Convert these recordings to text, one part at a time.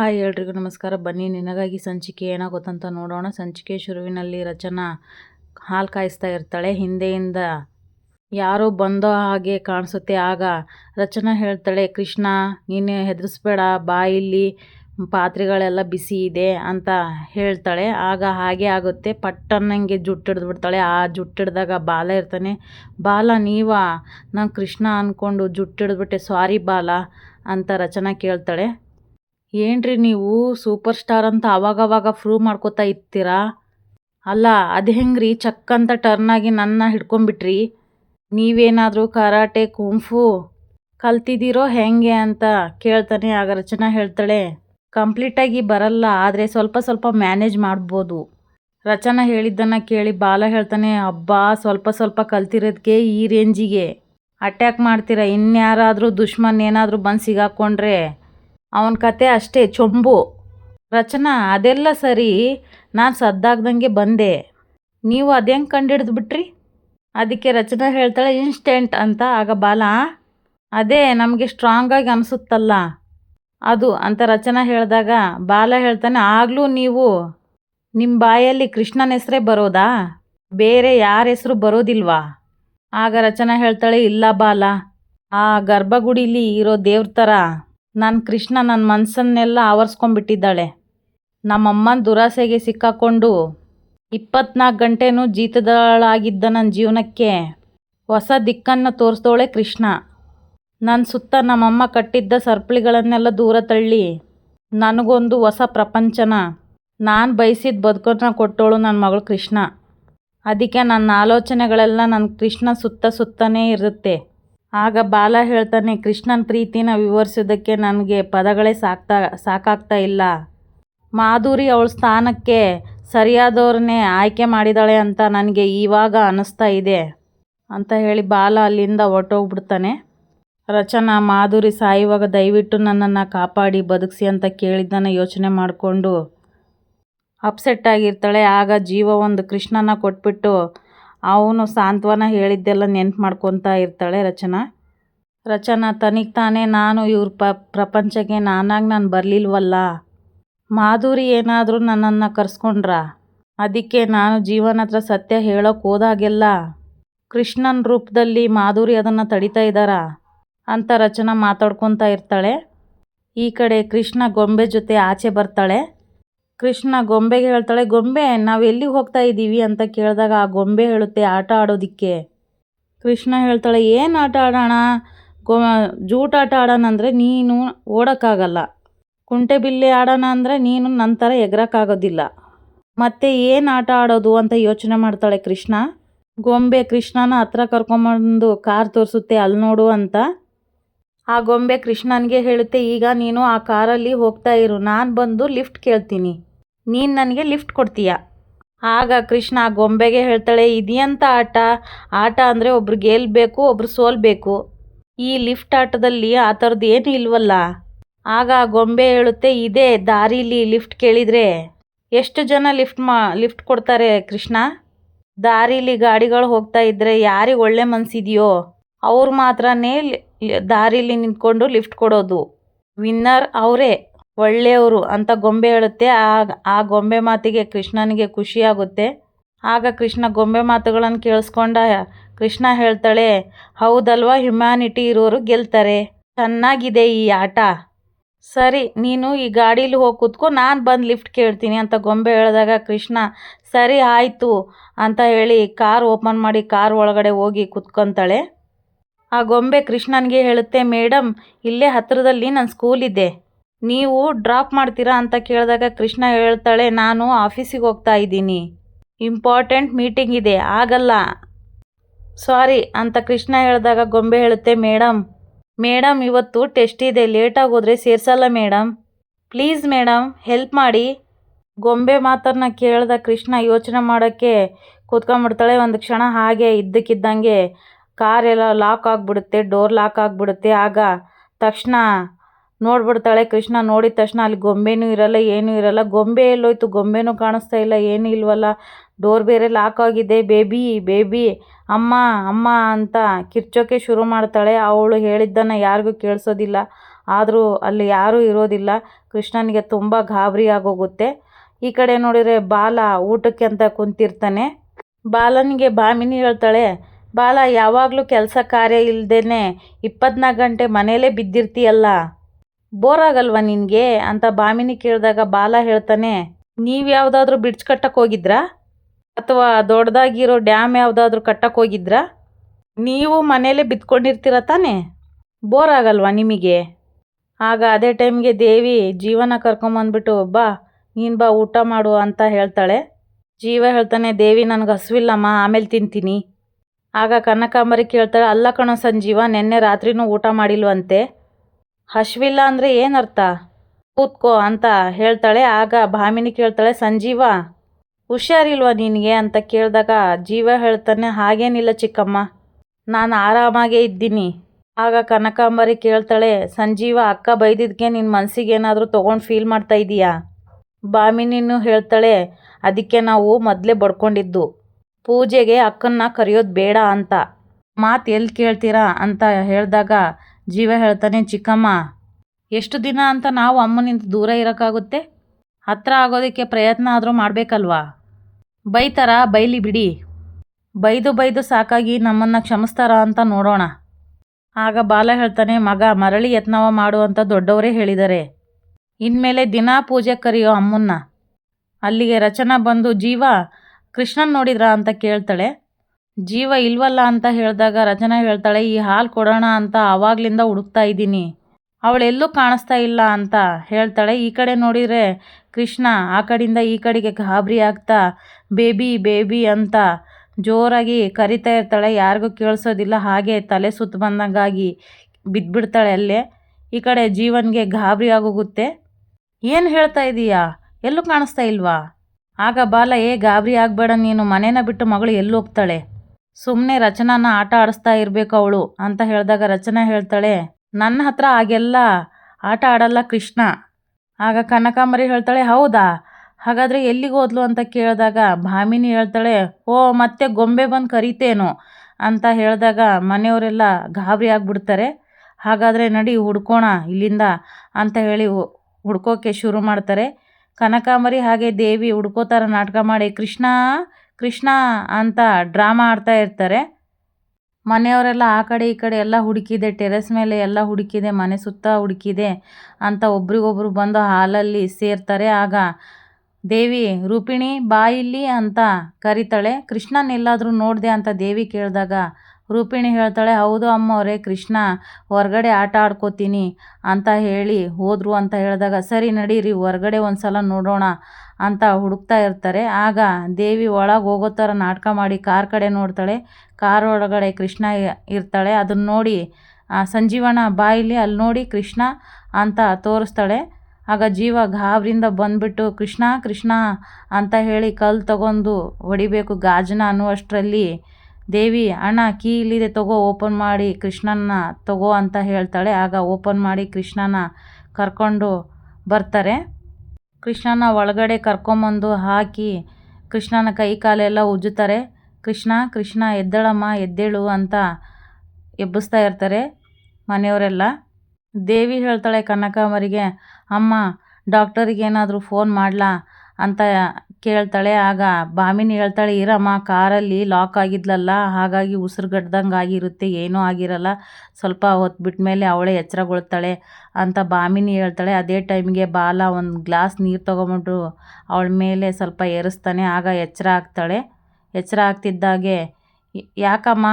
Hi ಎಲ್ರಿಗೂ ನಮಸ್ಕಾರ. ಬನ್ನಿ, ನಿನಗಾಗಿ ಸಂಚಿಕೆ ಏನಾಗುತ್ತಂತ ನೋಡೋಣ. ಸಂಚಿಕೆ ಶುರುವಿನಲ್ಲಿ ರಚನಾ ಹಾಲು ಕಾಯಿಸ್ತಾ ಇರ್ತಾಳೆ. ಹಿಂದೆಯಿಂದ ಯಾರೋ ಬಂದೋ ಹಾಗೆ ಕಾಣಿಸುತ್ತೆ. ಆಗ ರಚನಾ ಹೇಳ್ತಾಳೆ, ಕೃಷ್ಣ, ನೀನು ಹೆದರಿಸ್ಬೇಡ. ಬಾ, ಇಲ್ಲಿ ಪಾತ್ರೆಗಳೆಲ್ಲ ಬಿಸಿ ಇದೆ ಅಂತ ಹೇಳ್ತಾಳೆ. ಆಗ ಹಾಗೆ ಆಗುತ್ತೆ. ಪಟ್ಟನ್ನಂಗೆ ಜುಟ್ಟಿಡ್ದು ಬಿಡ್ತಾಳೆ ಆ ಜುಟ್ಟಿಡ್ದಾಗ ಬಾಲ ಇರ್ತಾನೆ. ಬಾಲ, ನೀವ? ನಾನು ಕೃಷ್ಣ ಅಂದ್ಕೊಂಡು ಜುಟ್ಟಿಡ್ದುಬಿಟ್ಟೆ ಸಾರಿ ಬಾಲ ಅಂತ ರಚನಾ ಕೇಳ್ತಾಳೆ. ಏನ್ರಿ ನೀವು ಸೂಪರ್ ಸ್ಟಾರ್ ಅಂತ ಅವಾಗವಾಗ ಪ್ರೂವ್ ಮಾಡ್ಕೋತಾ ಇರ್ತೀರಾ? ಅಲ್ಲ, ಅದು ಹೆಂಗ್ರಿ? ಚಕ್ ಅಂತ ಆಗಿ ನನ್ನ ಹಿಡ್ಕೊಂಬಿಟ್ರಿ ನೀವೇನಾದರೂ ಕರಾಟೆ ಕುಂಫು ಕಲ್ತಿದ್ದೀರೋ ಹೆಂಗೆ ಅಂತ ಕೇಳ್ತಾನೆ ಆಗ ರಚನಾ ಹೇಳ್ತಾಳೆ ಕಂಪ್ಲೀಟಾಗಿ ಬರಲ್ಲ, ಆದರೆ ಸ್ವಲ್ಪ ಸ್ವಲ್ಪ ಮ್ಯಾನೇಜ್ ಮಾಡ್ಬೋದು. ರಚನಾ ಹೇಳಿದ್ದನ್ನು ಕೇಳಿ ಬಾಲ ಹೇಳ್ತಾನೆ, ಅಬ್ಬಾ, ಸ್ವಲ್ಪ ಸ್ವಲ್ಪ ಕಲ್ತಿರೋದಕ್ಕೆ ಈ ರೇಂಜಿಗೆ ಅಟ್ಯಾಕ್ ಮಾಡ್ತೀರಾ? ಇನ್ಯಾರಾದರೂ ದುಶ್ಮನ್ ಏನಾದರೂ ಬಂದು ಸಿಗಾಕೊಂಡ್ರೆ ಅವನ ಕತೆ ಅಷ್ಟೇ, ಚೊಂಬು. ರಚನಾ, ಅದೆಲ್ಲ ಸರಿ, ನಾನು ಸದ್ದಾಗ್ದಂಗೆ ಬಂದೆ. ನೀವು ಅದೇಂಗೆ ಕಂಡಿಡ್ದು ಬಿಟ್ರಿ? ಅದಕ್ಕೆ ರಚನಾ ಹೇಳ್ತಾಳೆ, ಇನ್ಸ್ಟೆಂಟ್ ಅಂತ. ಆಗ ಬಾಲ, ಅದೇ, ನಮಗೆ ಸ್ಟ್ರಾಂಗಾಗಿ ಅನಿಸುತ್ತಲ್ಲ. ಅದು ಅಂತ ರಚನಾ ಹೇಳಿದಾಗ ಬಾಲ ಹೇಳ್ತಾನೆ, ಆಗಲೂ ನೀವು ನಿಮ್ಮ ಬಾಯಲ್ಲಿ ಕೃಷ್ಣನ ಹೆಸರೇ ಬರೋದಾ? ಬೇರೆ ಯಾರ ಹೆಸರು ಬರೋದಿಲ್ವಾ? ಆಗ ರಚನಾ ಹೇಳ್ತಾಳೆ, ಇಲ್ಲ ಬಾಲ, ಆ ಗರ್ಭಗುಡಿಲಿ ಇರೋ ದೇವ್ರ ಥರ ನನ್ನ ಕೃಷ್ಣ ನನ್ನ ಮನಸ್ಸನ್ನೆಲ್ಲ ಆವರಿಸ್ಕೊಂಡ್ಬಿಟ್ಟಿದ್ದಾಳೆ. ನಮ್ಮಮ್ಮನ ದುರಾಸೆಗೆ ಸಿಕ್ಕಾಕೊಂಡು ಇಪ್ಪತ್ನಾಲ್ಕು ಗಂಟೆನೂ ಜೀತದಾಳಾಗಿದ್ದ ನನ್ನ ಜೀವನಕ್ಕೆ ಹೊಸ ದಿಕ್ಕನ್ನು ತೋರಿಸ್ದೋಳೆ ಕೃಷ್ಣ. ನನ್ನ ಸುತ್ತ ನಮ್ಮಮ್ಮ ಕಟ್ಟಿದ್ದ ಸರ್ಪಳಿಗಳನ್ನೆಲ್ಲ ದೂರ ತಳ್ಳಿ ನನಗೊಂದು ಹೊಸ ಪ್ರಪಂಚನ ನಾನು ಬಯಸಿದ ಬದುಕನ್ನ ಕೊಟ್ಟೋಳು ನನ್ನ ಮಗಳು ಕೃಷ್ಣ. ಅದಕ್ಕೆ ನನ್ನ ಆಲೋಚನೆಗಳೆಲ್ಲ ನನ್ನ ಕೃಷ್ಣ ಸುತ್ತ ಸುತ್ತನೇ ಇರುತ್ತೆ. ಆಗ ಬಾಲ ಹೇಳ್ತಾನೆ, ಕೃಷ್ಣನ ಪ್ರೀತಿನ ವಿವರಿಸೋದಕ್ಕೆ ನನಗೆ ಪದಗಳೇ ಸಾಕ್ತಾ, ಸಾಕಾಗ್ತಾ ಇಲ್ಲ. ಮಾಧುರಿ ಅವಳ ಸ್ಥಾನಕ್ಕೆ ಸರಿಯಾದವ್ರನ್ನೇ ಆಯ್ಕೆ ಮಾಡಿದಾಳೆ ಅಂತ ನನಗೆ ಇವಾಗ ಅನ್ನಿಸ್ತಾ ಇದೆ, ಅಂತ ಹೇಳಿ ಬಾಲ ಅಲ್ಲಿಂದ ಹೊರ್ಟೋಗ್ಬಿಡ್ತಾನೆ. ರಚನಾ, ಮಾಧುರಿ ಸಾಯುವಾಗ ದಯವಿಟ್ಟು ನನ್ನನ್ನು ಕಾಪಾಡಿ, ಬದುಕಿಸಿ ಅಂತ ಕೇಳಿದ್ದನ್ನು ಯೋಚನೆ ಮಾಡಿಕೊಂಡು ಅಪ್ಸೆಟ್ ಆಗಿರ್ತಾಳೆ. ಆಗ ಜೀವ ಒಂದು ಕೃಷ್ಣನ ಕೊಟ್ಬಿಟ್ಟು ಅವನು ಸಾಂತ್ವನ ಹೇಳಿದ್ದೆಲ್ಲ ನೆನ್ಪು ಮಾಡ್ಕೊತಾ ಇರ್ತಾಳೆ ರಚನಾ. ರಚನಾ, ತನಿಗೆ ತಾನೇ ನಾನು ಇವ್ರ ಪ, ಪ್ರಪಂಚಕ್ಕೆ ನಾನಾಗಿ ನಾನು ಬರಲಿಲ್ವಲ್ಲ? ಮಾಧುರಿ ಏನಾದರೂ ನನ್ನನ್ನು ಕರ್ಸ್ಕೊಂಡ್ರ? ಅದಕ್ಕೆ ನಾನು ಜೀವನ ಹತ್ರ ಸತ್ಯ ಹೇಳೋಕೆ ಹೋದಾಗೆಲ್ಲ ಕೃಷ್ಣನ ರೂಪದಲ್ಲಿ ಮಾಧುರಿ ಅದನ್ನು ತಡಿತಾ ಇದ್ದಾರ? ಅಂತ ರಚನಾ ಮಾತಾಡ್ಕೊತಾ ಇರ್ತಾಳೆ. ಈ ಕಡೆ ಕೃಷ್ಣ ಗೊಂಬೆ ಜೊತೆ ಆಚೆ ಬರ್ತಾಳೆ. ಕೃಷ್ಣ ಗೊಂಬೆಗೆ ಹೇಳ್ತಾಳೆ, ಗೊಂಬೆ, ನಾವು ಎಲ್ಲಿಗೆ ಹೋಗ್ತಾ ಇದ್ದೀವಿ ಅಂತ ಕೇಳಿದಾಗ ಆ ಗೊಂಬೆ ಹೇಳುತ್ತೆ, ಆಟ ಆಡೋದಕ್ಕೆ. ಕೃಷ್ಣ ಹೇಳ್ತಾಳೆ, ಏನು ಆಟ ಆಡೋಣ? ಗೊ ಆಟ ಆಡೋಣ ಅಂದರೆ ನೀನು ಓಡೋಕ್ಕಾಗಲ್ಲ. ಕುಂಟೆಬಿಲ್ಲೆ ಆಡೋಣ ಅಂದರೆ ನೀನು ನನ್ನ ಥರ ಎಗರೋಕ್ಕಾಗೋದಿಲ್ಲ. ಮತ್ತೆ ಏನು ಆಟ ಆಡೋದು? ಅಂತ ಯೋಚನೆ ಮಾಡ್ತಾಳೆ ಕೃಷ್ಣ. ಗೊಂಬೆ ಕೃಷ್ಣನ ಹತ್ರ ಕರ್ಕೊಂಬಂದು ಕಾರ್ ತೋರಿಸುತ್ತೆ ಅಲ್ಲಿ ನೋಡು ಅಂತ. ಆ ಗೊಂಬೆ ಕೃಷ್ಣನಿಗೆ ಹೇಳುತ್ತೆ, ಈಗ ನೀನು ಆ ಕಾರಲ್ಲಿ ಹೋಗ್ತಾ ಇರು, ನಾನು ಬಂದು ಲಿಫ್ಟ್ ಕೇಳ್ತೀನಿ. ನೀನು ನನಗೆ ಲಿಫ್ಟ್ ಕೊಡ್ತೀಯ? ಆಗ ಕೃಷ್ಣ ಗೊಂಬೆಗೆ ಹೇಳ್ತಾಳೆ, ಇದೆಯಂತ ಆಟ. ಆಟ ಅಂದರೆ ಒಬ್ರು ಗೆಲ್ಲಬೇಕು ಒಬ್ರು ಸೋಲ್ಬೇಕು. ಈ ಲಿಫ್ಟ್ ಆಟದಲ್ಲಿ ಆ ಥರದ್ದು ಏನು ಇಲ್ವಲ್ಲ? ಆಗ ಗೊಂಬೆ ಹೇಳುತ್ತೆ, ಇದೇ ದಾರೀಲಿ ಲಿಫ್ಟ್ ಕೇಳಿದರೆ ಎಷ್ಟು ಜನ ಲಿಫ್ಟ್ ಮಾ ಲಿಫ್ಟ್ ಕೊಡ್ತಾರೆ ಕೃಷ್ಣ? ದಾರೀಲಿ ಗಾಡಿಗಳು ಹೋಗ್ತಾ ಇದ್ದರೆ ಯಾರಿಗೆ ಒಳ್ಳೆ ಮನಸ್ಸಿದೆಯೋ ಅವ್ರು ಮಾತ್ರನೇ ದಾರೀಲಿ ನಿಂತ್ಕೊಂಡು ಲಿಫ್ಟ್ ಕೊಡೋದು. ವಿನ್ನರ್ ಅವರೇ. ಒಳ್ಳೆಯವರು ಅಂತ ಗೊಂಬೆ ಹೇಳುತ್ತೆ. ಆಗ ಆ ಗೊಂಬೆ ಮಾತಿಗೆ ಕೃಷ್ಣನಿಗೆ ಖುಷಿಯಾಗುತ್ತೆ ಆಗ ಕೃಷ್ಣ ಗೊಂಬೆ ಮಾತುಗಳನ್ನು ಕೇಳಿಸ್ಕೊಂಡ ಕೃಷ್ಣ ಹೇಳ್ತಾಳೆ, ಹೌದಲ್ವಾ ಹ್ಯುಮ್ಯಾನಿಟಿ ಇರೋರು ಗೆಲ್ತಾರೆ. ಚೆನ್ನಾಗಿದೆ ಈ ಆಟ. ಸರಿ, ನೀನು ಈ ಗಾಡೀಲಿ ಹೋಗಿ ಕೂತ್ಕೊ, ನಾನು ಬಂದು ಲಿಫ್ಟ್ ಕೇಳ್ತೀನಿ ಅಂತ ಗೊಂಬೆ ಹೇಳಿದಾಗ ಕೃಷ್ಣ, ಸರಿ, ಆಯಿತು ಅಂತ ಹೇಳಿ ಕಾರ್ ಓಪನ್ ಮಾಡಿ ಕಾರ್ ಒಳಗಡೆ ಹೋಗಿ ಕುತ್ಕೊತಾಳೆ. ಆ ಗೊಂಬೆ ಕೃಷ್ಣನಿಗೆ ಹೇಳುತ್ತೆ ಮೇಡಮ್ ಇಲ್ಲೇ ಹತ್ತಿರದಲ್ಲಿ ನನ್ನ ಸ್ಕೂಲ್ ಇದೆ. ನೀವು ಡ್ರಾಪ್ ಮಾಡ್ತೀರಾ ಅಂತ ಕೇಳಿದಾಗ ಕೃಷ್ಣ ಹೇಳ್ತಾಳೆ, ನಾನು ಆಫೀಸಿಗೆ ಹೋಗ್ತಾ ಇದ್ದೀನಿ. ಇಂಪಾರ್ಟೆಂಟ್ ಮೀಟಿಂಗ್ ಇದೆ, ಆಗಲ್ಲ. ಸಾರಿ, ಅಂತ ಕೃಷ್ಣ ಹೇಳಿದಾಗ ಗೊಂಬೆ ಹೇಳುತ್ತೆ ಮೇಡಮ್ ಮೇಡಮ್ ಇವತ್ತು ಟೆಸ್ಟ್ ಇದೆ, ಲೇಟಾಗಿ ಹೋದರೆ ಸೇರಿಸಲ್ಲ ಮೇಡಮ್ ಪ್ಲೀಸ್ ಮೇಡಮ್ ಹೆಲ್ಪ್ ಮಾಡಿ. ಗೊಂಬೆ ಮಾತನ್ನ ಕೇಳಿದ ಕೃಷ್ಣ ಯೋಚನೆ ಮಾಡೋಕ್ಕೆ ಕೂತ್ಕೊಂಡ್ಬಿಡ್ತಾಳೆ, ಒಂದು ಕ್ಷಣ ಹಾಗೆ ಇದ್ದಕ್ಕಿದ್ದಂಗೆ ಕಾರೆಲ್ಲ ಲಾಕ್ ಆಗಿಬಿಡುತ್ತೆ, ಡೋರ್ ಲಾಕ್ ಆಗಿಬಿಡುತ್ತೆ, ಆಗ ತಕ್ಷಣ ನೋಡ್ಬಿಡ್ತಾಳೆ ಕೃಷ್ಣ ನೋಡಿದ ತಕ್ಷಣ ಅಲ್ಲಿ ಗೊಂಬೆನೂ ಇರಲ್ಲ, ಏನೂ ಇರಲ್ಲ. ಗೊಂಬೆ ಎಲ್ಲೋಯ್ತು, ಗೊಂಬೆನೂ ಕಾಣಿಸ್ತಾ ಇಲ್ಲ, ಏನೂ ಇಲ್ವಲ್ಲ. ಡೋರ್ ಬೇರೆ ಲಾಕ್ ಆಗಿದೆ ಬೇಬಿ ಬೇಬಿ ಅಮ್ಮ ಅಮ್ಮ ಅಂತ ಕಿರ್ಚೋಕೆ ಶುರು ಮಾಡ್ತಾಳೆ. ಅವಳು ಹೇಳಿದ್ದನ್ನು ಯಾರಿಗೂ ಕೇಳಿಸೋದಿಲ್ಲ. ಆದರೂ ಅಲ್ಲಿ ಯಾರೂ ಇರೋದಿಲ್ಲ. ಕೃಷ್ಣನಿಗೆ ತುಂಬ ಗಾಬರಿ ಆಗೋಗುತ್ತೆ. ಈ ಕಡೆ ನೋಡಿದರೆ ಬಾಲ ಊಟಕ್ಕೆ ಅಂತ ಕುಂತಿರ್ತಾನೆ. ಬಾಲನಿಗೆ ಬಾಮಿನಿ ಹೇಳ್ತಾಳೆ, ಬಾಲ, ಯಾವಾಗಲೂ ಕೆಲಸ ಕಾರ್ಯ ಇಲ್ಲದೇ ಇಪ್ಪತ್ನಾಲ್ಕು ಗಂಟೆ ಮನೇಲೇ ಬಿದ್ದಿರ್ತೀಯಲ್ಲ. ಬೋರ್ ಆಗಲ್ವಾ ನಿನಗೆ? ಅಂತ ಬಾಮಿನಿ ಕೇಳಿದಾಗ ಬಾಲ ಹೇಳ್ತಾನೆ, ನೀವು ಯಾವುದಾದ್ರೂ ಬ್ರಿಡ್ಜ್ ಕಟ್ಟಕ್ಕೆ ಹೋಗಿದ್ರಾ? ಅಥವಾ ದೊಡ್ಡದಾಗಿರೋ ಡ್ಯಾಮ್ ಯಾವುದಾದ್ರೂ ಕಟ್ಟಕ್ಕೆ ಹೋಗಿದ್ರಾ? ನೀವು ಮನೆಯಲ್ಲೇ ಬಿದ್ಕೊಂಡಿರ್ತೀರ ತಾನೇ? ಬೋರ್ ಆಗಲ್ವಾ ನಿಮಗೆ? ಆಗ ಅದೇ ಟೈಮ್ಗೆ ದೇವಿ ಜೀವನ ಕರ್ಕೊಂಬಂದ್ಬಿಟ್ಟು, ಬಾ, ನೀನು ಬಾ, ಊಟ ಮಾಡು ಅಂತ ಹೇಳ್ತಾಳೆ. ಜೀವ ಹೇಳ್ತಾನೆ, ದೇವಿ, ನನಗೆ ಹಸುವಿಲ್ಲಮ್ಮ, ಆಮೇಲೆ ತಿಂತೀನಿ. ಆಗ ಕನಕಾಂಬರಿ ಕೇಳ್ತಾಳೆ, ಅಲ್ಲ ಕಣೋ ಸಂಜೀವ, ನಿನ್ನೆ ರಾತ್ರಿನೂ ಊಟ ಮಾಡಿಲ್ವಂತೆ. ಹಶ್ವಿಲ್ಲ ಅಂದರೆ ಏನರ್ಥ? ಕೂತ್ಕೋ ಅಂತ ಹೇಳ್ತಾಳೆ, ಆಗ ಭಾಮಿನಿ ಕೇಳ್ತಾಳೆ, ಸಂಜೀವ? ಹುಷಾರಿಲ್ವಾ ನಿನಗೆ ಅಂತ ಕೇಳಿದಾಗ ಜೀವ ಹೇಳ್ತಾನೆ, ಹಾಗೇನಿಲ್ಲ ಚಿಕ್ಕಮ್ಮ, ನಾನು ಆರಾಮಾಗೇ ಇದ್ದೀನಿ. ಆಗ ಕನಕಾಂಬರಿ ಕೇಳ್ತಾಳೆ, ಸಂಜೀವ, ಅಕ್ಕ ಬೈದಿದ್ದಕ್ಕೆ ನಿನ್ನ ಮನಸ್ಸಿಗೆ ಏನಾದರೂ ತೊಗೊಂಡು ಫೀಲ್ ಮಾಡ್ತಾ ಇದೀಯಾ? ಭಾಮಿನಿನು ಹೇಳ್ತಾಳೆ, ಅದಕ್ಕೆ ನಾವು ಮೊದಲೇ ಬಡ್ಕೊಂಡಿದ್ದು. ಪೂಜೆಗೆ ಅಕ್ಕನ್ನ ಕರೆಯೋದು ಬೇಡ ಅಂತ. ಮಾತು ಎಲ್ಲಿ ಕೇಳ್ತೀರಾ? ಅಂತ ಹೇಳಿದಾಗ ಜೀವ ಹೇಳ್ತಾನೆ, ಚಿಕ್ಕಮ್ಮ, ಎಷ್ಟು ದಿನ ಅಂತ ನಾವು ಅಮ್ಮನಿಂದ ದೂರ ಇರೋಕ್ಕಾಗುತ್ತೆ? ಹತ್ರ ಆಗೋದಕ್ಕೆ ಪ್ರಯತ್ನ ಆದರೂ ಮಾಡಬೇಕಲ್ವಾ? ಬೈತಾರ? ಬೈಲಿ ಬಿಡಿ. ಬೈದು ಬೈದು ಸಾಕಾಗಿ ನಮ್ಮನ್ನು ಕ್ಷಮಿಸ್ತಾರ ಅಂತ ನೋಡೋಣ. ಆಗ ಬಾಲ ಹೇಳ್ತಾನೆ, ಮಗ, ಮರಳಿ ಯತ್ನವ ಮಾಡು ಅಂತ ದೊಡ್ಡವರೇ ಹೇಳಿದ್ದಾರೆ ಇನ್ಮೇಲೆ ದಿನಾ ಪೂಜೆ ಕರೆಯೋ ಅಮ್ಮನ್ನ. ಅಲ್ಲಿಗೆ ರಚನಾ ಬಂದು, ಜೀವ, ಕೃಷ್ಣನ್ ನೋಡಿದ್ರಾ ಅಂತ ಕೇಳ್ತಾಳೆ. ಜೀವ ಇಲ್ವಲ್ಲ ಅಂತ ಹೇಳಿದಾಗ ರಚನಾ ಹೇಳ್ತಾಳೆ, ಈ ಹಾಲು ಕೊಡೋಣ ಅಂತ ಆವಾಗ್ಲಿಂದ ಹುಡುಕ್ತಾ ಇದ್ದೀನಿ. ಅವಳೆಲ್ಲೂ ಕಾಣಿಸ್ತಾ ಇಲ್ಲ ಅಂತ ಹೇಳ್ತಾಳೆ. ಈ ಕಡೆ ನೋಡಿದರೆ ಕೃಷ್ಣ ಆ ಕಡೆಯಿಂದ ಈ ಕಡೆಗೆ ಗಾಬರಿ ಆಗ್ತಾ, ಬೇಬಿ ಬೇಬಿ ಅಂತ ಜೋರಾಗಿ ಕರಿತಾ ಇರ್ತಾಳೆ. ಯಾರಿಗೂ ಕೇಳಿಸೋದಿಲ್ಲ. ಹಾಗೆ ತಲೆ ಸುತ್ತ ಬಂದಂಗಾಗಿ ಬಿದ್ದುಬಿಡ್ತಾಳೆ ಅಲ್ಲೇ. ಈ ಕಡೆ ಜೀವನ್ಗೆ ಗಾಬರಿ ಆಗೋಗುತ್ತೆ. ಏನು ಹೇಳ್ತಾ ಇದೀಯಾ? ಎಲ್ಲೂ ಕಾಣಿಸ್ತಾ ಇಲ್ವಾ? ಆಗ ಬಾಲ, ಏ, ಗಾಬರಿ ಆಗಬೇಡ ನೀನು. ಮನೇನ ಬಿಟ್ಟು ಮಗಳು ಎಲ್ಲಿ ಹೋಗ್ತಾಳೆ. ಸುಮ್ಮನೆ ರಚನಾನ ಆಟ ಆಡಿಸ್ತಾ ಇರಬೇಕು ಅವಳು ಅಂತ ಹೇಳಿದಾಗ ರಚನಾ ಹೇಳ್ತಾಳೆ, ನನ್ನ ಹತ್ರ ಹಾಗೆಲ್ಲ ಆಟ ಆಡಲ್ಲ ಕೃಷ್ಣ. ಆಗ ಕನಕಾಂಬರಿ ಹೇಳ್ತಾಳೆ, ಹೌದಾ? ಹಾಗಾದರೆ ಎಲ್ಲಿಗೆ ಹೋದ್ಲು? ಅಂತ ಕೇಳಿದಾಗ ಭಾಮಿನಿ ಹೇಳ್ತಾಳೆ, ಓ, ಮತ್ತೆ ಗೊಂಬೆ ಬಂದು ಕರಿತೇನು? ಅಂತ ಹೇಳಿದಾಗ ಮನೆಯವರೆಲ್ಲ ಗಾಬರಿ ಆಗಿಬಿಡ್ತಾರೆ, ಹಾಗಾದರೆ ನಡಿ ಹುಡ್ಕೋಣ ಇಲ್ಲಿಂದ ಅಂತ ಹೇಳಿ ಹುಡ್ಕೋಕ್ಕೆ ಶುರು ಮಾಡ್ತಾರೆ. ಕನಕಾಂಬರಿ ಹಾಗೆ ದೇವಿ ಹುಡ್ಕೋತಾರ ನಾಟಕ ಮಾಡಿ, ಕೃಷ್ಣ ಕೃಷ್ಣ ಅಂತ ಡ್ರಾಮಾ ಆಡ್ತಾ ಇರ್ತಾರೆ. ಮನೆಯವರೆಲ್ಲ ಆ ಕಡೆ ಈ ಕಡೆ ಎಲ್ಲ ಹುಡುಕಿದೆ, ಟೆರೆಸ್ ಮೇಲೆ ಎಲ್ಲ ಹುಡುಕಿದೆ, ಮನೆ ಸುತ್ತ ಹುಡುಕಿದೆ ಅಂತ ಒಬ್ರಿಗೊಬ್ರು ಬಂದು ಹಾಲಲ್ಲಿ ಸೇರ್ತಾರೆ. ಆಗ ದೇವಿ, ರೂಪಿಣಿ, ಬಾ ಇಲ್ಲಿ ಅಂತ ಕರಿತಾಳೆ. ಕೃಷ್ಣನ್ ಎಲ್ಲಾದರೂ ನೋಡಿದೆ ಅಂತ ದೇವಿ ಕೇಳಿದಾಗ ರೂಪಿಣಿ ಹೇಳ್ತಾಳೆ, ಹೌದು ಅಮ್ಮವರೇ ಕೃಷ್ಣ, ಹೊರಗಡೆ ಆಟ ಆಡ್ಕೋತೀನಿ ಅಂತ ಹೇಳಿ ಹೋದರು ಅಂತ ಹೇಳಿದಾಗ, ಸರಿ ನಡೀರಿ, ಹೊರಗಡೆ ಒಂದು ಸಲ ನೋಡೋಣ ಅಂತ ಹುಡುಕ್ತಾ ಇರ್ತಾರೆ. ಆಗ ದೇವಿ ಒಳಗೆ ಹೋಗೋ ಥರ ನಾಟಕ ಮಾಡಿ ಕಾರ್ ಕಡೆ ನೋಡ್ತಾಳೆ. ಕಾರ್ ಒಳಗಡೆ ಕೃಷ್ಣ ಇರ್ತಾಳೆ. ಅದನ್ನ ನೋಡಿ ಸಂಜೀವನ ಬಾಯಿಲಿ ಅಲ್ಲಿ ನೋಡಿ ಕೃಷ್ಣ ಅಂತ ತೋರಿಸ್ತಾಳೆ. ಆಗ ಜೀವ ಗಾಬ್ರಿಂದ ಬಂದ್ಬಿಟ್ಟು, ಕೃಷ್ಣ ಕೃಷ್ಣ ಅಂತ ಹೇಳಿ ಕಲ್ಲು ತಗೊಂಡು ಹೊಡಿಬೇಕು ಗಾಜನ ಅನ್ನುವಷ್ಟರಲ್ಲಿ ದೇವಿ, ಅಣ್ಣ, ಕೀ ಇಲ್ಲಿದೆ, ತಗೋ ಓಪನ್ ಮಾಡಿ, ಕೃಷ್ಣನ್ನ ತಗೋ ಅಂತ ಹೇಳ್ತಾಳೆ. ಆಗ ಓಪನ್ ಮಾಡಿ ಕೃಷ್ಣನ ಕರ್ಕೊಂಡು ಬರ್ತಾರೆ. ಕೃಷ್ಣನ ಒಳಗಡೆ ಕರ್ಕೊಂಬಂದು ಹಾಕಿ ಕೃಷ್ಣನ ಕೈ ಕಾಲೆಲ್ಲ ಉಜ್ಜುತ್ತಾರೆ. ಕೃಷ್ಣ ಕೃಷ್ಣ, ಎದ್ದಳಮ್ಮ, ಎದ್ದೇಳು ಅಂತ ಎಬ್ಬಿಸ್ತಾ ಇರ್ತಾರೆ ಮನೆಯವರೆಲ್ಲ. ದೇವಿ ಹೇಳ್ತಾಳೆ ಕನಕಾಂಬರಿಗೆ, ಅಮ್ಮ ಡಾಕ್ಟರಿಗೆ ಏನಾದರೂ ಫೋನ್ ಮಾಡಲಾ? ಅಂತ ಕೇಳ್ತಾಳೆ, ಆಗ ಬಾಮಿನಿ ಹೇಳ್ತಾಳೆ, ಇರಮ್ಮ, ಕಾರಲ್ಲಿ ಲಾಕ್ ಆಗಿದ್ಲಲ್ಲ, ಹಾಗಾಗಿ ಉಸಿರುಗಟ್ದಂಗೆ ಆಗಿರುತ್ತೆ, ಏನೂ ಆಗಿರಲ್ಲ, ಸ್ವಲ್ಪ ಹೊತ್ತು ಬಿಟ್ಟ ಮೇಲೆ ಅವಳೇ ಎಚ್ಚರಗೊಳ್ತಾಳೆ ಅಂತ ಬಾಮಿನಿ ಹೇಳ್ತಾಳೆ. ಅದೇ ಟೈಮಿಗೆ ಬಾಲ ಒಂದು ಗ್ಲಾಸ್ ನೀರು ತೊಗೊಂಬಿಟ್ಟು ಅವಳ ಮೇಲೆ ಸ್ವಲ್ಪ ಏರಿಸ್ತಾನೆ, ಆಗ ಎಚ್ಚರ ಆಗ್ತಾಳೆ. ಎಚ್ಚರ ಆಗ್ತಿದ್ದಾಗೆ ಯಾಕಮ್ಮ,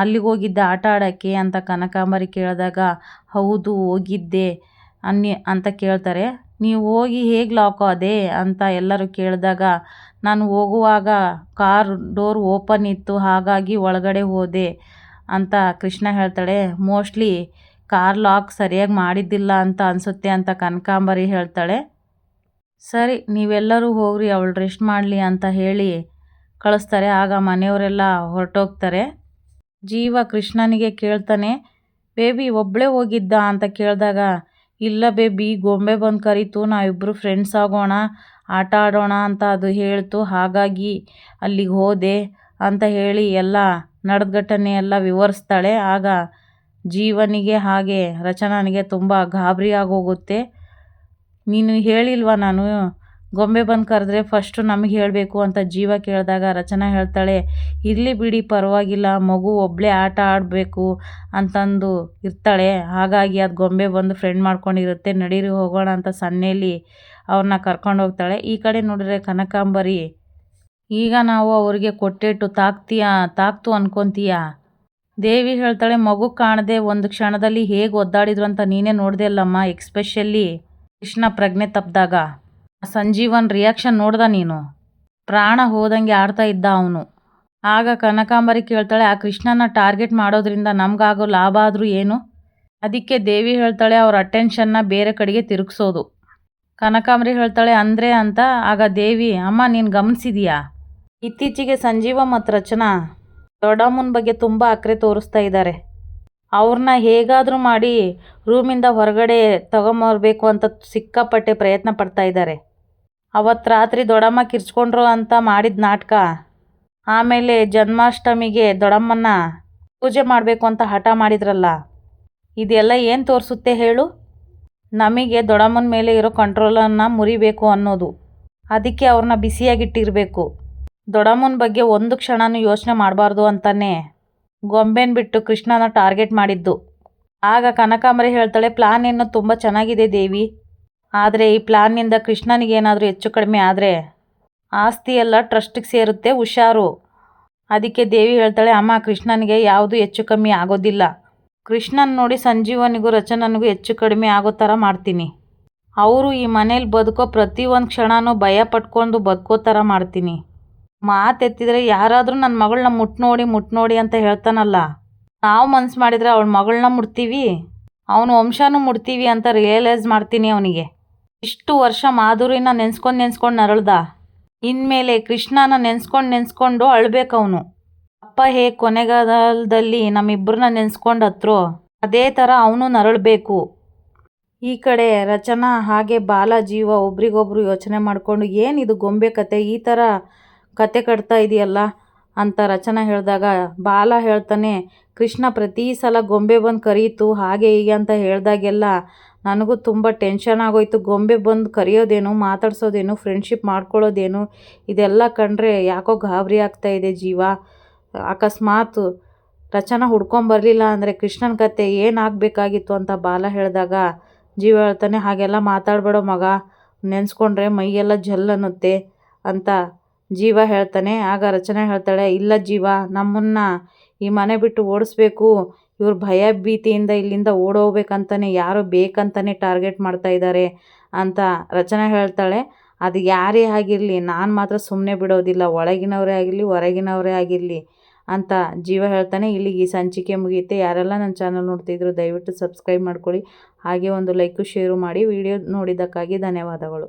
ಅಲ್ಲಿಗೆ ಹೋಗಿದ್ದೆ ಆಟ ಆಡೋಕ್ಕೆ? ಅಂತ ಕನಕಾಂಬರಿ ಕೇಳಿದಾಗ, ಹೌದು, ಹೋಗಿದ್ದೆ ಅನ್ನಿ, ಅಂತ ಕೇಳ್ತಾರೆ. ನೀವು ಹೋಗಿ ಹೇಗೆ ಲಾಕ್ ಆದೆ ಅಂತ ಎಲ್ಲರೂ ಕೇಳಿದಾಗ, ನಾನು ಹೋಗುವಾಗ ಕಾರ್ ಡೋರ್ ಓಪನ್ ಇತ್ತು, ಹಾಗಾಗಿ ಒಳಗಡೆ ಹೋದೆ ಅಂತ ಕೃಷ್ಣ ಹೇಳ್ತಾಳೆ. ಮೋಸ್ಟ್ಲಿ ಕಾರ್ ಲಾಕ್ ಸರಿಯಾಗಿ ಮಾಡಿದ್ದಿಲ್ಲ ಅಂತ ಅನಿಸುತ್ತೆ ಅಂತ ಕನಕಾಂಬರಿ ಹೇಳ್ತಾಳೆ. ಸರಿ, ನೀವೆಲ್ಲರೂ ಹೋಗ್ರಿ, ಅವಳು ರೆಸ್ಟ್ ಮಾಡಲಿ ಅಂತ ಹೇಳಿ ಕಳಿಸ್ತಾರೆ. ಆಗ ಮನೆಯವರೆಲ್ಲ ಹೊರಟೋಗ್ತಾರೆ. ಜೀವ ಕೃಷ್ಣನಿಗೆ ಕೇಳ್ತಾನೆ, ಬೇಬಿ ಒಬ್ಬಳೇ ಹೋಗಿದ್ದ? ಅಂತ ಕೇಳಿದಾಗ ಇಲ್ಲ ಬೇಬಿ, ಗೊಂಬೆ ಬಂದು ಕರೀತು ನಾವಿಬ್ಬರು ಫ್ರೆಂಡ್ಸ್ ಆಗೋಣ, ಆಟ ಆಡೋಣ ಅಂತ ಅದು ಹೇಳ್ತು. ಹಾಗಾಗಿ ಅಲ್ಲಿಗೆ ಹೋದೆ ಅಂತ ಹೇಳಿ ಎಲ್ಲ ನಡೆದ ಘಟನೆ ಎಲ್ಲ ವಿವರಿಸ್ತಾಳೆ. ಆಗ ಜೀವನಿಗೆ ಹಾಗೆ ರಚನಾನಿಗೆ ತುಂಬ ಗಾಬರಿ ಆಗೋಗುತ್ತೆ ನೀನು ಹೇಳಿಲ್ವಾ ನಾನು ಗೊಂಬೆ ಬಂದು ಕರೆದ್ರೆ ಫಸ್ಟು ನಮಗೆ ಹೇಳಬೇಕು ಅಂತ ಜೀವ ಕೇಳಿದಾಗ ರಚನಾ ಹೇಳ್ತಾಳೆ, ಇರಲಿ ಬಿಡಿ, ಪರವಾಗಿಲ್ಲ, ಮಗು ಒಬ್ಬಳೇ ಆಟ ಆಡಬೇಕು ಅಂತಂದು ಇರ್ತಾಳೆ. ಹಾಗಾಗಿ ಅದು ಗೊಂಬೆ ಬಂದು ಫ್ರೆಂಡ್ ಮಾಡ್ಕೊಂಡಿರುತ್ತೆ, ನಡೀರಿ ಹೋಗೋಣ ಅಂತ ಸನ್ನೆಯಲ್ಲಿ ಅವ್ರನ್ನ ಕರ್ಕೊಂಡು ಹೋಗ್ತಾಳೆ. ಈ ಕಡೆ ನೋಡಿದ್ರೆ ಕನಕಾಂಬರಿ, ಈಗ ನಾವು ಅವರಿಗೆ ಕೊಟ್ಟಿಟ್ಟು ತಾಕ್ತೀಯಾ, ತಾಕ್ತು ಅನ್ಕೊಂತೀಯ? ದೇವಿ ಹೇಳ್ತಾಳೆ, ಮಗು ಕಾಣದೆ ಒಂದು ಕ್ಷಣದಲ್ಲಿ ಹೇಗೆ ಒದ್ದಾಡಿದ್ರು ಅಂತ ನೀನೇ ನೋಡಿದೆ ಅಲ್ಲಮ್ಮ ಎಕ್ಸ್ಪೆಷಲಿ ಕೃಷ್ಣ ಪ್ರಜ್ಞೆ ತಪ್ಪಿದಾಗ ಸಂಜೀವನ್ ರಿಯಾಕ್ಷನ್ ನೋಡ್ದ ನೀನು? ಪ್ರಾಣ ಹೋದಂಗೆ ಆಡ್ತಾ ಇದ್ದ ಅವನು. ಆಗ ಕನಕಾಂಬರಿ ಕೇಳ್ತಾಳೆ, ಆ ಕೃಷ್ಣನ ಟಾರ್ಗೆಟ್ ಮಾಡೋದ್ರಿಂದ ನಮಗಾಗೋ ಲಾಭ ಆದರೂ ಏನು? ಅದಕ್ಕೆ ದೇವಿ ಹೇಳ್ತಾಳೆ, ಅವ್ರ ಅಟೆನ್ಷನ್ನ ಬೇರೆ ಕಡೆಗೆ ತಿರುಗಿಸೋದು. ಕನಕಾಂಬರಿ ಹೇಳ್ತಾಳೆ, ಅಂದರೆ ಅಂತ? ಆಗ ದೇವಿ, ಅಮ್ಮ, ನೀನು ಗಮನಿಸಿದೀಯಾ? ಇತ್ತೀಚೆಗೆ ಸಂಜೀವ ಮತ್ತು ರಚನಾ ದೊಡ್ಡಮ್ಮನ ಬಗ್ಗೆ ತುಂಬ ಅಕ್ರೆ ತೋರಿಸ್ತಾ ಇದ್ದಾರೆ. ಅವ್ರನ್ನ ಹೇಗಾದರೂ ಮಾಡಿ ರೂಮಿಂದ ಹೊರಗಡೆ ತಗೊಂಬರ್ಬೇಕು ಅಂತ ಸಿಕ್ಕಾಪಟ್ಟೆ ಪ್ರಯತ್ನ ಪಡ್ತಾ ಇದ್ದಾರೆ. ಅವತ್ತು ರಾತ್ರಿ ದೊಡಮ್ಮ ಕಿರ್ಚ್ಕೊಂಡ್ರು ಅಂತ ಮಾಡಿದ ನಾಟಕ. ಆಮೇಲೆ ಜನ್ಮಾಷ್ಟಮಿಗೆ ದೊಡ್ಡಮ್ಮನ ಪೂಜೆ ಮಾಡಬೇಕು ಅಂತ ಹಠ ಮಾಡಿದ್ರಲ್ಲ. ಇದೆಲ್ಲ ಏನು ತೋರಿಸುತ್ತೆ ಹೇಳು? ನಮಗೆ ದೊಡಮ್ಮನ ಮೇಲೆ ಇರೋ ಕಂಟ್ರೋಲನ್ನು ಮುರಿಬೇಕು ಅನ್ನೋದು. ಅದಕ್ಕೆ ಅವ್ರನ್ನ ಬಿಸಿಯಾಗಿಟ್ಟಿರಬೇಕು. ದೊಡಮ್ಮನ ಬಗ್ಗೆ ಒಂದು ಕ್ಷಣನೂ ಯೋಚನೆ ಮಾಡಬಾರ್ದು ಅಂತಾನೆ ಗೊಂಬೆನ ಬಿಟ್ಟು ಕೃಷ್ಣನ ಟಾರ್ಗೆಟ್ ಮಾಡಿದ್ದು. ಆಗ ಕನಕಾಂಬರಿ ಹೇಳ್ತಾಳೆ, ಪ್ಲಾನ್ ಏನು ತುಂಬ ಚೆನ್ನಾಗಿದೆ ದೇವಿ. ಆದರೆ ಈ ಪ್ಲಾನ್ನಿಂದ ಕೃಷ್ಣನಿಗೇನಾದರೂ ಹೆಚ್ಚು ಕಡಿಮೆ ಆದರೆ ಆಸ್ತಿ ಎಲ್ಲ ಟ್ರಸ್ಟಿಗೆ ಸೇರುತ್ತೆ ಹುಷಾರು. ಅದಕ್ಕೆ ದೇವಿ ಹೇಳ್ತಾಳೆ, ಅಮ್ಮ, ಕೃಷ್ಣನಿಗೆ ಯಾವುದು ಹೆಚ್ಚು ಕಮ್ಮಿ ಆಗೋದಿಲ್ಲ. ಕೃಷ್ಣನ್ ನೋಡಿ ಸಂಜೀವನಿಗೂ ರಚನನಿಗೂ ಹೆಚ್ಚು ಕಡಿಮೆ ಆಗೋ ಥರ ಮಾಡ್ತೀನಿ. ಅವರು ಈ ಮನೇಲಿ ಬದುಕೋ ಪ್ರತಿಯೊಂದು ಕ್ಷಣನೂ ಭಯ ಪಟ್ಕೊಂಡು ಬದುಕೋ ಥರ ಮಾಡ್ತೀನಿ. ಮಾತೆತ್ತಿದ್ರೆ ಯಾರಾದರೂ ನನ್ನ ಮಗಳನ್ನ ಮುಟ್ ನೋಡಿ ಮುಟ್ ನೋಡಿ ಅಂತ ಹೇಳ್ತಾನಲ್ಲ. ನಾವು ಮನ್ಸು ಮಾಡಿದರೆ ಅವಳ ಮಗಳನ್ನ ಮುಡ್ತೀವಿ ಅವನ ವಂಶನೂ ಮುಡ್ತೀವಿ ಅಂತ ರಿಯಲೈಸ್ ಮಾಡ್ತೀನಿ ಅವನಿಗೆ. ಇಷ್ಟು ವರ್ಷ ಮಾಧುರಿನ ನೆನ್ಸ್ಕೊಂಡು ನೆನ್ಸ್ಕೊಂಡು ನರಳ್ದ. ಇನ್ಮೇಲೆ ಕೃಷ್ಣನ ನೆನ್ಸ್ಕೊಂಡು ನೆನ್ಸ್ಕೊಂಡು ಅಳ್ಬೇಕು ಅವನು ಅಪ್ಪ ಹೇ ಕೊನೆಗಾಲದಲ್ಲಿ ನಮ್ಮಿಬ್ಬರನ್ನ ನೆನ್ಸ್ಕೊಂಡು ಹತ್ರೋ ಅದೇ ಥರ ಅವನು ನರಳಬೇಕು. ಈ ಕಡೆ ರಚನಾ ಹಾಗೆ ಬಾಲ ಜೀವ ಒಬ್ರಿಗೊಬ್ರು ಯೋಚನೆ ಮಾಡಿಕೊಂಡು ಏನಿದು ಗೊಂಬೆ ಕತೆ? ಈ ಥರ ಕತೆ ಕಟ್ತಾ ಇದೆಯಲ್ಲ? ಅಂತ ರಚನಾ ಹೇಳಿದಾಗ, ಬಾಲ ಹೇಳ್ತಾನೆ ಕೃಷ್ಣ ಪ್ರತಿ ಸಲ ಗೊಂಬೆ ಬಂದು ಕರೀತು, ಹಾಗೆ ಹೀಗೆ ಅಂತ ಹೇಳಿದಾಗೆಲ್ಲ ನನಗೂ ತುಂಬ ಟೆನ್ಷನ್ ಆಗೋಯ್ತು. ಗೊಂಬೆ ಬಂದು ಕರೆಯೋದೇನು, ಮಾತಾಡ್ಸೋದೇನು ಫ್ರೆಂಡ್ಶಿಪ್ ಮಾಡ್ಕೊಳ್ಳೋದೇನು, ಇದೆಲ್ಲ ಕಂಡ್ರೆ ಯಾಕೋ ಗಾಬರಿ ಆಗ್ತಾ ಇದೆ ಜೀವ. ಅಕಸ್ಮಾತ್ ರಚನಾ ಹುಡ್ಕೊಂಬರಲಿಲ್ಲ ಅಂದರೆ ಕೃಷ್ಣನ ಕತೆ ಏನಾಗಬೇಕಾಗಿತ್ತು ಅಂತ ಬಾಲ ಹೇಳಿದಾಗ, ಜೀವ ಹೇಳ್ತಾನೆ, ಹಾಗೆಲ್ಲ ಮಾತಾಡಬೇಡ ಮಗ, ನೆನೆಸ್ಕೊಂಡ್ರೆ ಮೈಯೆಲ್ಲ ಜಲ್ ಅನ್ನುತ್ತೆ ಅಂತ ಜೀವ ಹೇಳ್ತಾನೆ. ಆಗ ರಚನೆ ಹೇಳ್ತಾಳೆ, ಇಲ್ಲ ಜೀವ, ನಮ್ಮನ್ನು ಈ ಮನೆ ಬಿಟ್ಟು ಓಡಿಸ್ಬೇಕು, ಇವ್ರು ಭಯ ಭೀತಿಯಿಂದ ಇಲ್ಲಿಂದ ಓಡೋಗ್ಬೇಕಂತಲೇ ಯಾರು ಬೇಕಂತಾನೆ ಟಾರ್ಗೆಟ್ ಮಾಡ್ತಾ ಇದ್ದಾರೆ ಅಂತ ರಚನೆ ಹೇಳ್ತಾಳೆ. ಅದು ಯಾರೇ ಆಗಿರಲಿ, ನಾನು ಮಾತ್ರ ಸುಮ್ಮನೆ ಬಿಡೋದಿಲ್ಲ, ಒಳಗಿನವರೇ ಆಗಿರಲಿ, ಹೊರಗಿನವರೇ ಆಗಿರಲಿ ಅಂತ ಜೀವ ಹೇಳ್ತಾನೆ. ಇಲ್ಲಿಗೆ ಈ ಸಂಚಿಕೆ ಮುಗಿಯುತ್ತೆ. ಯಾರೆಲ್ಲ ನನ್ನ ಚಾನಲ್ ನೋಡ್ತಿದ್ರು, ದಯವಿಟ್ಟು ಸಬ್ಸ್ಕ್ರೈಬ್ ಮಾಡ್ಕೊಳ್ಳಿ. ಹಾಗೆ ಒಂದು ಲೈಕು, ಶೇರು ಮಾಡಿ. ವಿಡಿಯೋ ನೋಡಿದ್ದಕ್ಕಾಗಿ ಧನ್ಯವಾದಗಳು.